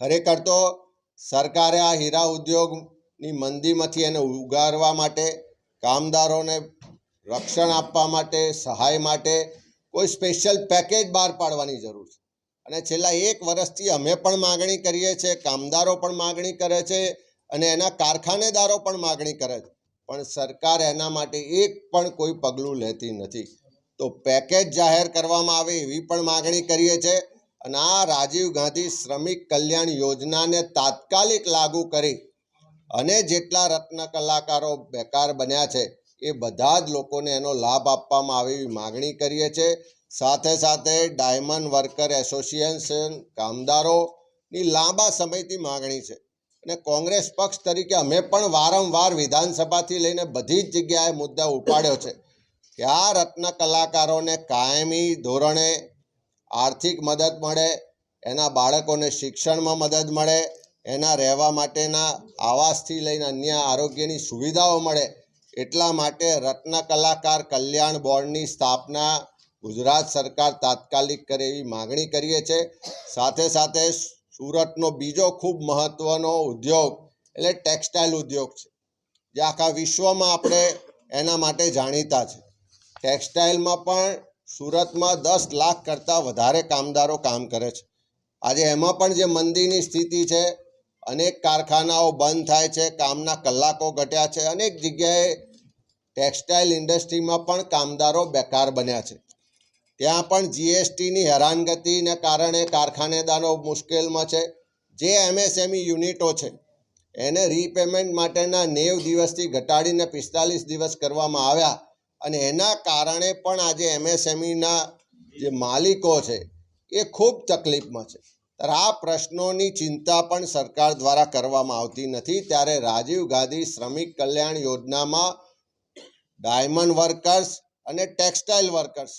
ખરેખર તો સરકારે આ હીરા ઉદ્યોગની મંદીમાંથી એને ઉગારવા માટે, કામદારોને રક્ષણ આપવા માટે, સહાય માટે કોઈ સ્પેશિયલ પેકેજ બહાર પાડવાની જરૂર છે. અને છેલ્લા એક વર્ષથી અમે પણ માગણી કરીએ છીએ, કામદારો પણ માગણી કરે છે અને એના કારખાનેદારો પણ માગણી કરે છે. પણ સરકાર એના માટે એક પણ કોઈ પગલું લેતી નથી. તો પેકેજ જાહેર કરવામાં આવે એવી પણ માગણી કરીએ છીએ અને આ રાજીવ ગાંધી શ્રમિક કલ્યાણ યોજનાને તાત્કાલિક લાગુ કરી અને જેટલા રત્ન કલાકારો બેકાર બન્યા છે, એ બધા જ લોકોને એનો લાભ આપવામાં આવે માગણી કરીએ છીએ. સાથે સાથે ડાયમંડ વર્કર એસોસિએશન કામદારોની લાંબા સમયથી માગણી છે અને કોંગ્રેસ પક્ષ તરીકે અમે પણ વારંવાર વિધાનસભાથી લઈને બધી જ જગ્યાએ મુદ્દા ઉપાડ્યો છે કે આ રત્ન કલાકારોને કાયમી ધોરણે આર્થિક મદદ મળે, એના બાળકોને શિક્ષણમાં મદદ મળે, એના રહેવા માટેના આવાસથી લઈને અન્ય આરોગ્યની સુવિધાઓ મળે, એટલા માટે રત્ન કલાકાર કલ્યાણ બોર્ડની સ્થાપના ગુજરાત સરકાર તાત્કાલિક કરે એવી માગણી કરીએ છીએ. સાથે સાથે સુરતનો બીજો ખૂબ મહત્ત્વનો ઉદ્યોગ, એટલે ટેક્સટાઇલ ઉદ્યોગ છે. જે આખા વિશ્વમાં આપણે એના માટે જાણીતા છે. ટેક્સટાઇલમાં પણ સુરતમાં દસ લાખ કરતાં વધારે કામદારો કામ કરે છે. આજે એમાં પણ જે મંદીની સ્થિતિ છે, અનેક કારખાનાઓ બંધ થાય છે, કામના કલાકો ઘટ્યા છે, અનેક જગ્યાએ ટેક્સટાઇલ ઇન્ડસ્ટ્રીમાં પણ કામદારો બેકાર બન્યા છે. ત્યાં પણ જીએસટીની હેરાનગતિને કારણે કારખાનેદારો મુશ્કેલમાં છે. જે એમએસએમઈ યુનિટો છે, એને રીપેમેન્ટ માટેના નેવ દિવસથી ઘટાડીને પિસ્તાલીસ દિવસ કરવામાં આવ્યા. અને એના કારણે પણ આજે એમએસએમઈના જે માલિકો છે, એ ખૂબ તકલીફમાં છે. ત્યારે આ પ્રશ્નોની ચિંતા પણ સરકાર દ્વારા કરવામાં આવતી નથી. ત્યારે રાજીવ ગાંધી શ્રમિક કલ્યાણ યોજનામાં ડાયમંડ વર્કર્સ અને ટેક્સટાઇલ વર્કર્સ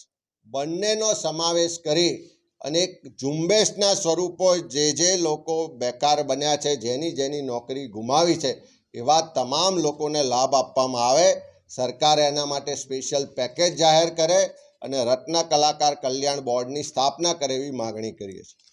બંનેનો સમાવેશ કરી અને એક ઝુંબેશના સ્વરૂપો જે જે લોકો બેકાર બન્યા છે, જેની જેની નોકરી ગુમાવી છે, એવા તમામ લોકોને લાભ આપવામાં આવે. સરકાર એના માટે સ્પેશિયલ પેકેજ જાહેર કરે અને રત્ન કલાકાર કલ્યાણ બોર્ડની સ્થાપના કરે એવી માગણી કરીએ છીએ.